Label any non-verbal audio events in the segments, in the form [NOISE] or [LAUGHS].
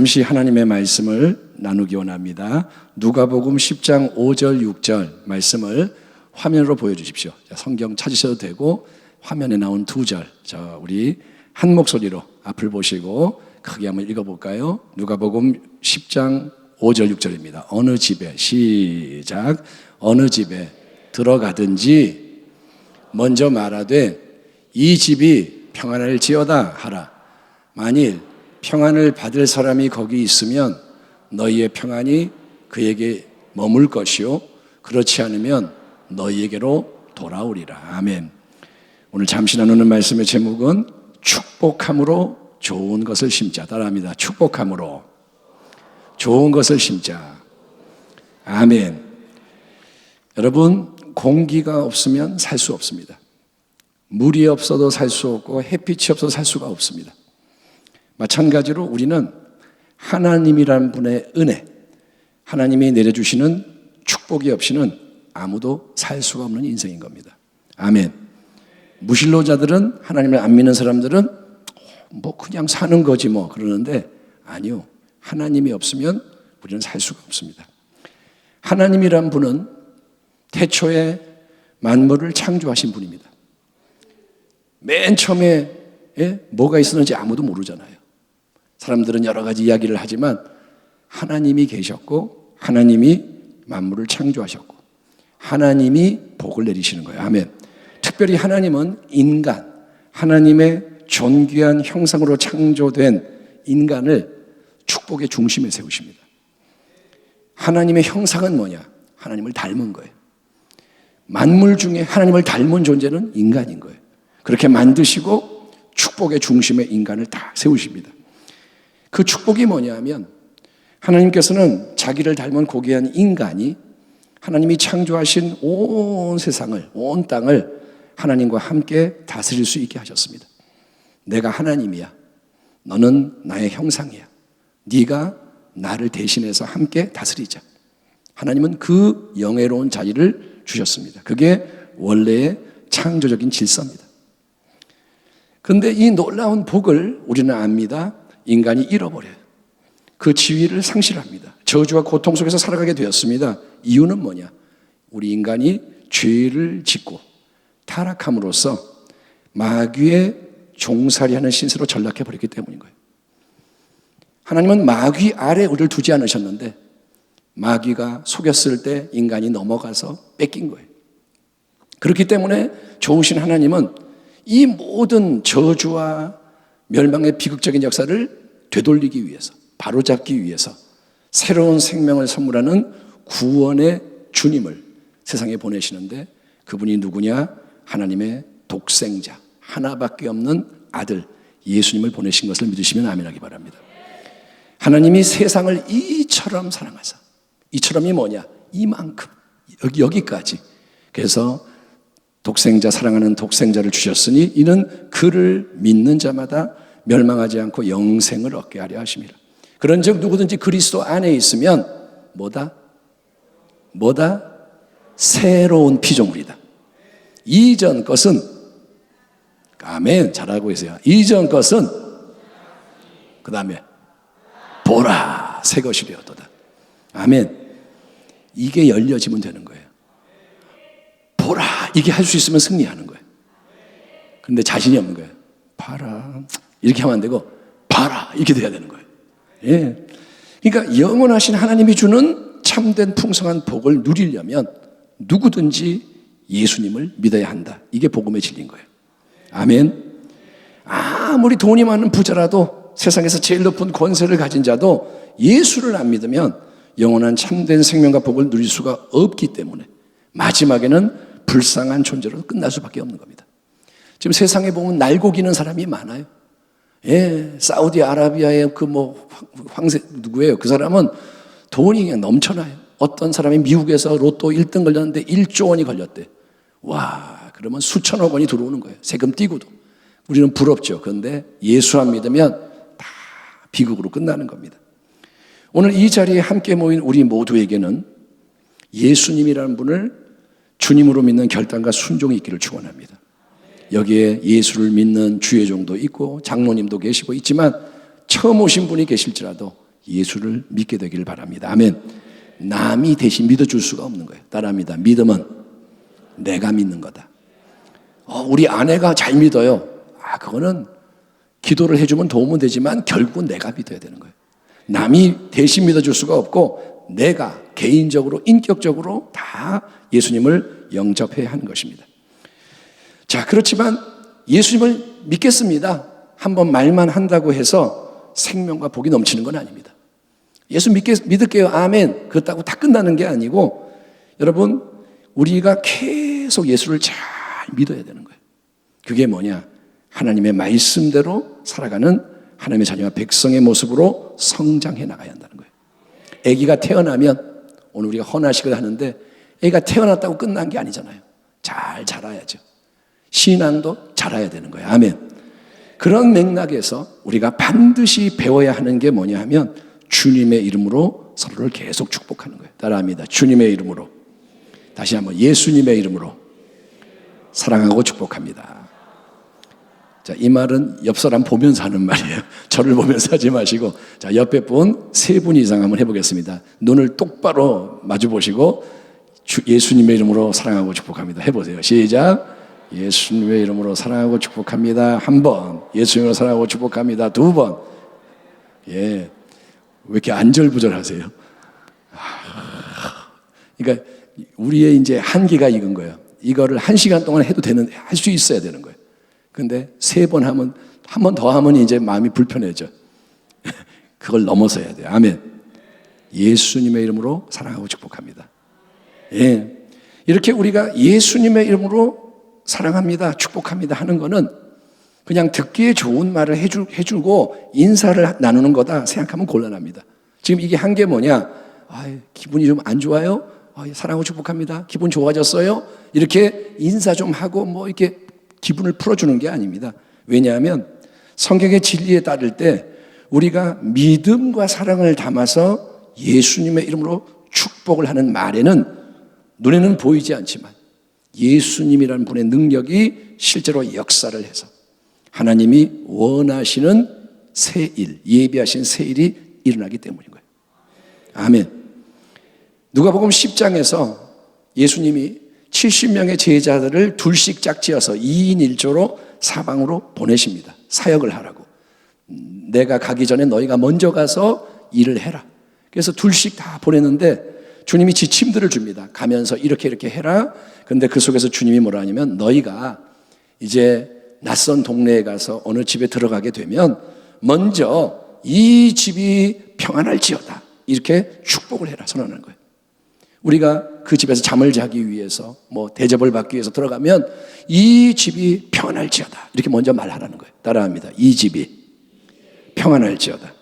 잠시 하나님의 말씀을 나누기 원합니다. 누가복음 10장 5절 6절 말씀을 화면으로 보여 주십시오. 성경 찾으셔도 되고 화면에 나온 두 절. 자, 우리 한 목소리로 앞을 보시고 크게 한번 읽어 볼까요? 누가복음 10장 5절 6절입니다. 어느 집에 시작 어느 집에 들어가든지 먼저 말하되 이 집이 평안할지어다 하라. 만일 평안을 받을 사람이 거기 있으면 너희의 평안이 그에게 머물 것이요 그렇지 않으면 너희에게로 돌아오리라. 아멘. 오늘 잠시 나누는 말씀의 제목은 축복함으로 좋은 것을 심자. 따라합니다. 축복함으로 좋은 것을 심자. 아멘. 여러분, 공기가 없으면 살 수 없습니다. 물이 없어도 살 수 없고 햇빛이 없어도 살 수가 없습니다. 마찬가지로 우리는 하나님이란 분의 은혜, 하나님이 내려주시는 축복이 없이는 아무도 살 수가 없는 인생인 겁니다. 아멘. 무신로자들은 하나님을 안 믿는 사람들은 뭐 그냥 사는 거지 뭐 그러는데 아니요. 하나님이 없으면 우리는 살 수가 없습니다. 하나님이란 분은 태초에 만물을 창조하신 분입니다. 맨 처음에 예? 뭐가 있었는지 아무도 모르잖아요. 사람들은 여러 가지 이야기를 하지만 하나님이 계셨고 하나님이 만물을 창조하셨고 하나님이 복을 내리시는 거예요. 아멘. 특별히 하나님은 인간, 하나님의 존귀한 형상으로 창조된 인간을 축복의 중심에 세우십니다. 하나님의 형상은 뭐냐? 하나님을 닮은 거예요. 만물 중에 하나님을 닮은 존재는 인간인 거예요. 그렇게 만드시고 축복의 중심에 인간을 다 세우십니다. 그 축복이 뭐냐면 하나님께서는 자기를 닮은 고귀한 인간이 하나님이 창조하신 온 세상을, 온 땅을 하나님과 함께 다스릴 수 있게 하셨습니다. 내가 하나님이야. 너는 나의 형상이야. 네가 나를 대신해서 함께 다스리자. 하나님은 그 영예로운 자리를 주셨습니다. 그게 원래의 창조적인 질서입니다. 근데 이 놀라운 복을 우리는 압니다. 인간이 잃어버려요. 그 지위를 상실합니다. 저주와 고통 속에서 살아가게 되었습니다. 이유는 뭐냐? 우리 인간이 죄를 짓고 타락함으로써 마귀의 종살이하는 신세로 전락해 버렸기 때문인 거예요. 하나님은 마귀 아래 우리를 두지 않으셨는데 마귀가 속였을 때 인간이 넘어가서 뺏긴 거예요. 그렇기 때문에 좋으신 하나님은 이 모든 저주와 멸망의 비극적인 역사를 되돌리기 위해서, 바로잡기 위해서 새로운 생명을 선물하는 구원의 주님을 세상에 보내시는데 그분이 누구냐? 하나님의 독생자, 하나밖에 없는 아들 예수님을 보내신 것을 믿으시면 아멘하기 바랍니다. 하나님이 세상을 이처럼 사랑하사. 이처럼이 뭐냐? 이만큼. 여기, 여기까지. 그래서 독생자, 사랑하는 독생자를 주셨으니 이는 그를 믿는 자마다 멸망하지 않고 영생을 얻게 하려 하십니다. 그런 즉 누구든지 그리스도 안에 있으면 뭐다? 뭐다? 새로운 피조물이다. 이전 것은 아멘 잘하고 계세요. 이전 것은 그 다음에 보라 새 것이 되었도다. 아멘. 이게 열려지면 되는 거예요. 보라 이게 할 수 있으면 승리하는 거예요. 근데 자신이 없는 거예요. 봐라 이렇게 하면 안 되고 봐라 이렇게 돼야 되는 거예요. 예. 그러니까 영원하신 하나님이 주는 참된 풍성한 복을 누리려면 누구든지 예수님을 믿어야 한다. 이게 복음의 진리인 거예요. 아멘. 아무리 돈이 많은 부자라도 세상에서 제일 높은 권세를 가진 자도 예수를 안 믿으면 영원한 참된 생명과 복을 누릴 수가 없기 때문에 마지막에는 불쌍한 존재로 끝날 수밖에 없는 겁니다. 지금 세상에 보면 날고기는 사람이 많아요. 예, 사우디아라비아의 그 뭐 황새 누구예요? 그 사람은 돈이 넘쳐나요. 어떤 사람이 미국에서 로또 1등 걸렸는데 1조 원이 걸렸대. 와, 그러면 수천억 원이 들어오는 거예요. 세금 띄고도. 우리는 부럽죠. 그런데 예수 안 믿으면 다 비극으로 끝나는 겁니다. 오늘 이 자리에 함께 모인 우리 모두에게는 예수님이라는 분을 주님으로 믿는 결단과 순종이 있기를 축원합니다. 여기에 예수를 믿는 주의종도 있고 장로님도 계시고 있지만 처음 오신 분이 계실지라도 예수를 믿게 되기를 바랍니다. 아멘. 남이 대신 믿어줄 수가 없는 거예요. 따라합니다. 믿음은 내가 믿는 거다. 어, 우리 아내가 잘 믿어요. 아, 그거는 기도를 해주면 도움은 되지만 결국은 내가 믿어야 되는 거예요. 남이 대신 믿어줄 수가 없고 내가 개인적으로 인격적으로 다 예수님을 영접해야 하는 것입니다. 자, 그렇지만 예수님을 믿겠습니다. 한번 말만 한다고 해서 생명과 복이 넘치는 건 아닙니다. 예수 믿겠, 믿을게요. 아멘. 그렇다고 다 끝나는 게 아니고 여러분, 우리가 계속 예수를 잘 믿어야 되는 거예요. 그게 뭐냐? 하나님의 말씀대로 살아가는 하나님의 자녀와 백성의 모습으로 성장해 나가야 한다는 거예요. 아기가 태어나면 오늘 우리가 헌화식을 하는데 아기가 태어났다고 끝난 게 아니잖아요. 잘 자라야죠. 신앙도 자라야 되는 거예요. 아멘. 그런 맥락에서 우리가 반드시 배워야 하는 게 뭐냐 하면 주님의 이름으로 서로를 계속 축복하는 거예요. 따라합니다. 주님의 이름으로. 다시 한번 예수님의 이름으로 사랑하고 축복합니다. 자, 이 말은 옆 사람 보면서 하는 말이에요. [LAUGHS] 저를 보면서 하지 마시고, 자, 옆에 분, 세 분 이상 한번 해 보겠습니다. 눈을 똑바로 마주 보시고, 주, 예수님의 이름으로 사랑하고 축복합니다. 해보세요. 시작. 예수님의 이름으로 사랑하고 축복합니다. 한 번. 예수님으로 사랑하고 축복합니다. 두 번. 예. 왜 이렇게 안절부절하세요? 그러니까 우리의 이제 한계가 익은 거예요. 이거를 한 시간 동안 해도 되는, 할 수 있어야 되는 거예요. 근데 세 번 하면, 한 번 더 하면 이제 마음이 불편해져. [LAUGHS] 그걸 넘어서야 돼요. 아멘. 예수님의 이름으로 사랑하고 축복합니다. 예. 이렇게 우리가 예수님의 이름으로 사랑합니다, 축복합니다 하는 거는 그냥 듣기에 좋은 말을 해주, 해주고 인사를 나누는 거다 생각하면 곤란합니다. 지금 이게 한 게 뭐냐? 아, 기분이 좀 안 좋아요? 아, 사랑하고 축복합니다. 기분 좋아졌어요? 이렇게 인사 좀 하고 뭐 이렇게 기분을 풀어주는 게 아닙니다. 왜냐하면 성경의 진리에 따를 때 우리가 믿음과 사랑을 담아서 예수님의 이름으로 축복을 하는 말에는 눈에는 보이지 않지만 예수님이라는 분의 능력이 실제로 역사를 해서 하나님이 원하시는 새 일, 예비하신 새 일이 일어나기 때문인 거예요. 아멘. 누가복음 10장에서 예수님이 70명의 제자들을 둘씩 짝지어서 2인 1조로 사방으로 보내십니다. 사역을 하라고. 내가 가기 전에 너희가 먼저 가서 일을 해라. 그래서 둘씩 다 보냈는데 주님이 지침들을 줍니다. 가면서 이렇게 이렇게 해라. 근데 그 속에서 주님이 뭐라 하냐면 너희가 이제 낯선 동네에 가서 어느 집에 들어가게 되면 먼저 이 집이 평안할지어다. 이렇게 축복을 해라. 선언하는 거예요. 우리가 그 집에서 잠을 자기 위해서 뭐 대접을 받기 위해서 들어가면 이 집이 평안할지어다. 이렇게 먼저 말하라는 거예요. 따라합니다. 이 집이 평안할지어다.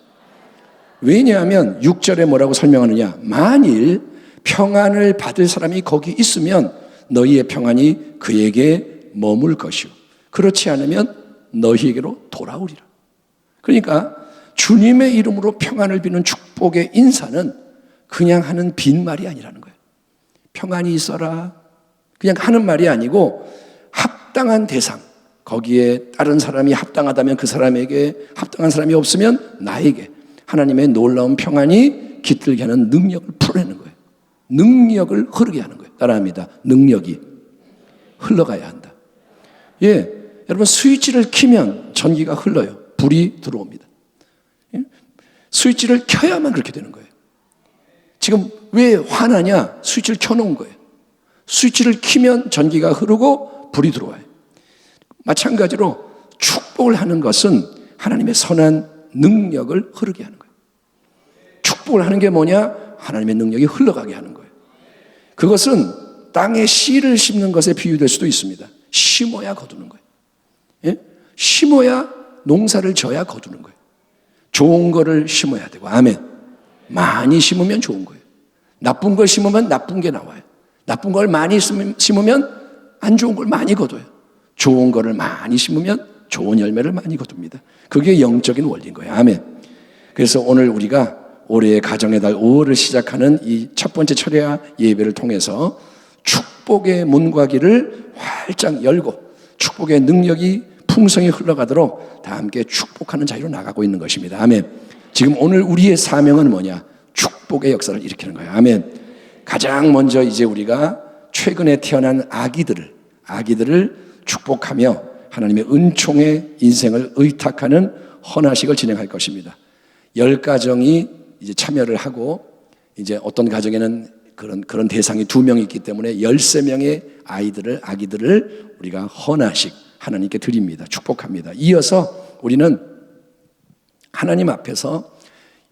왜냐하면 6절에 뭐라고 설명하느냐? 만일 평안을 받을 사람이 거기 있으면 너희의 평안이 그에게 머물 것이요. 그렇지 않으면 너희에게로 돌아오리라. 그러니까 주님의 이름으로 평안을 비는 축복의 인사는 그냥 하는 빈말이 아니라는 거예요. 평안이 있어라. 그냥 하는 말이 아니고 합당한 대상. 거기에 다른 사람이 합당하다면 그 사람에게 합당한 사람이 없으면 나에게 하나님의 놀라운 평안이 깃들게 하는 능력을 풀어내는. 능력을 흐르게 하는 거예요. 따라합니다. 능력이 흘러가야 한다. 예. 여러분, 스위치를 키면 전기가 흘러요. 불이 들어옵니다. 예? 스위치를 켜야만 그렇게 되는 거예요. 지금 왜 화나냐? 스위치를 켜놓은 거예요. 스위치를 키면 전기가 흐르고 불이 들어와요. 마찬가지로 축복을 하는 것은 하나님의 선한 능력을 흐르게 하는 거예요. 축복을 하는 게 뭐냐? 하나님의 능력이 흘러가게 하는 거예요. 그것은 땅에 씨를 심는 것에 비유될 수도 있습니다. 심어야 거두는 거예요. 예? 심어야 농사를 져야 거두는 거예요. 좋은 거를 심어야 되고, 아멘. 많이 심으면 좋은 거예요. 나쁜 걸 심으면 나쁜 게 나와요. 나쁜 걸 많이 심으면 안 좋은 걸 많이 거둬요. 좋은 거를 많이 심으면 좋은 열매를 많이 거둡니다. 그게 영적인 원리인 거예요. 아멘. 그래서 오늘 우리가 올해의 가정의 달 5월을 시작하는 이 첫 번째 철야 예배를 통해서 축복의 문과기를 활짝 열고 축복의 능력이 풍성히 흘러가도록 다 함께 축복하는 자리로 나가고 있는 것입니다. 아멘. 지금 오늘 우리의 사명은 뭐냐? 축복의 역사를 일으키는 거예요. 아멘. 가장 먼저 이제 우리가 최근에 태어난 아기들을 아기들을 축복하며 하나님의 은총의 인생을 의탁하는 헌화식을 진행할 것입니다. 열 가정이 이제 참여를 하고 이제 어떤 가정에는 그런 그런 대상이 두 명 있기 때문에 열세 명의 아이들을 아기들을 우리가 헌화식 하나님께 드립니다. 축복합니다. 이어서 우리는 하나님 앞에서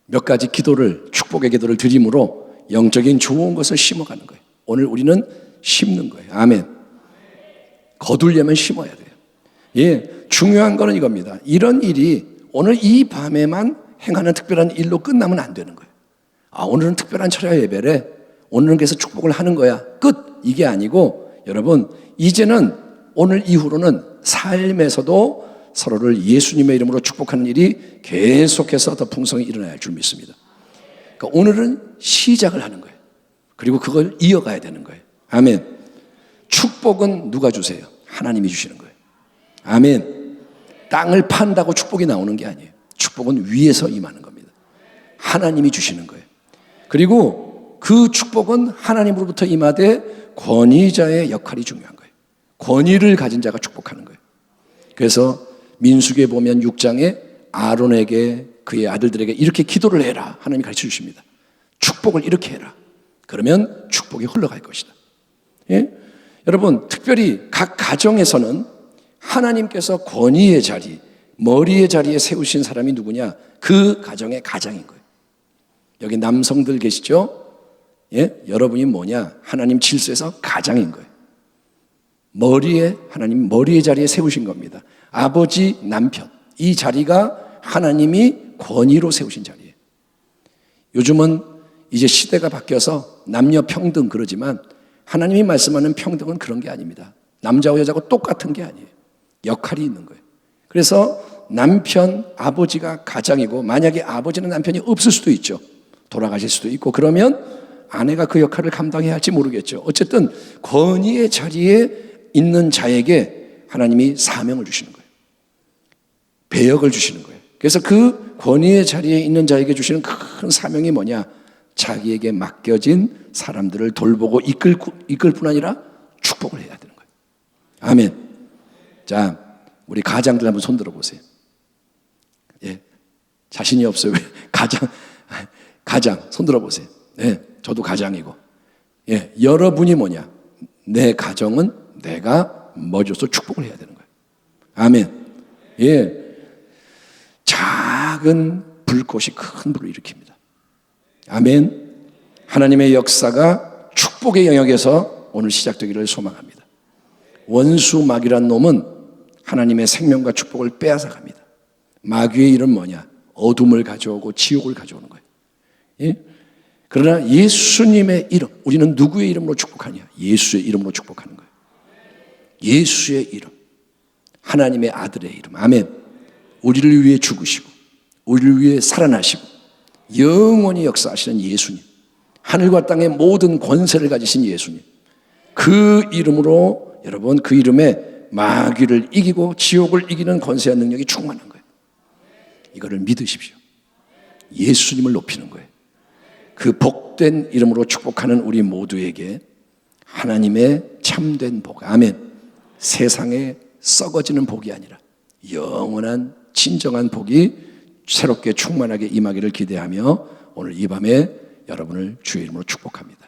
몇 가지 기도를 축복의 기도를 드림으로 영적인 좋은 것을 심어가는 거예요. 오늘 우리는 심는 거예요. 아멘. 거둘려면 심어야 돼요. 예, 중요한 거는 이겁니다. 이런 일이 오늘 이 밤에만 행하는 특별한 일로 끝나면 안 되는 거예요. 아, 오늘은 특별한 철야 예배래. 오늘은 그래서 축복을 하는 거야. 끝. 이게 아니고 여러분, 이제는 오늘 이후로는 삶에서도 서로를 예수님의 이름으로 축복하는 일이 계속해서 더 풍성히 일어나야 할 줄 믿습니다. 그러니까 오늘은 시작을 하는 거예요. 그리고 그걸 이어가야 되는 거예요. 아멘. 축복은 누가 주세요? 하나님이 주시는 거예요. 아멘. 땅을 판다고 축복이 나오는 게 아니에요. 축복은 위에서 임하는 겁니다. 하나님이 주시는 거예요. 그리고 그 축복은 하나님으로부터 임하되 권위자의 역할이 중요한 거예요. 권위를 가진 자가 축복하는 거예요. 그래서 민수기에 보면 6장에 아론에게 그의 아들들에게 이렇게 기도를 해라. 하나님이 가르쳐 주십니다. 축복을 이렇게 해라. 그러면 축복이 흘러갈 것이다. 예? 여러분, 특별히 각 가정에서는 하나님께서 권위의 자리, 머리의 자리에 세우신 사람이 누구냐? 그 가정의 가장인 거예요. 여기 남성들 계시죠? 예? 여러분이 뭐냐? 하나님 질서에서 가장인 거예요. 머리에, 하나님 머리의 자리에 세우신 겁니다. 아버지, 남편. 이 자리가 하나님이 권위로 세우신 자리예요. 요즘은 이제 시대가 바뀌어서 남녀 평등 그러지만 하나님이 말씀하는 평등은 그런 게 아닙니다. 남자와 여자가 똑같은 게 아니에요. 역할이 있는 거예요. 그래서 남편, 아버지가 가장이고 만약에 아버지는 남편이 없을 수도 있죠. 돌아가실 수도 있고 그러면 아내가 그 역할을 감당해야 할지 모르겠죠. 어쨌든 권위의 자리에 있는 자에게 하나님이 사명을 주시는 거예요. 배역을 주시는 거예요. 그래서 그 권위의 자리에 있는 자에게 주시는 큰 사명이 뭐냐? 자기에게 맡겨진 사람들을 돌보고 이끌, 이끌 뿐 아니라 축복을 해야 되는 거예요. 아멘. 자, 우리 가장들 한번 손 들어 보세요. 예. 자신이 없어요. 왜? [LAUGHS] 가장, 가장, 손 들어 보세요. 예. 저도 가장이고. 예. 여러분이 뭐냐? 내 가정은 내가 머줘서 축복을 해야 되는 거예요. 아멘. 예. 작은 불꽃이 큰 불을 일으킵니다. 아멘. 하나님의 역사가 축복의 영역에서 오늘 시작되기를 소망합니다. 원수 마귀란 놈은 하나님의 생명과 축복을 빼앗아 갑니다. 마귀의 일은 뭐냐? 어둠을 가져오고 지옥을 가져오는 거예요. 예? 그러나 예수님의 이름, 우리는 누구의 이름으로 축복하냐? 예수의 이름으로 축복하는 거예요. 예수의 이름. 하나님의 아들의 이름. 아멘. 우리를 위해 죽으시고, 우리를 위해 살아나시고, 영원히 역사하시는 예수님. 하늘과 땅의 모든 권세를 가지신 예수님. 그 이름으로 여러분 그 이름에 마귀를 이기고 지옥을 이기는 권세와 능력이 충만한 거예요. 이거를 믿으십시오. 예수님을 높이는 거예요. 그 복된 이름으로 축복하는 우리 모두에게 하나님의 참된 복, 아멘. 세상에 썩어지는 복이 아니라 영원한 진정한 복이 새롭게 충만하게 임하기를 기대하며 오늘 이 밤에 여러분을 주의 이름으로 축복합니다.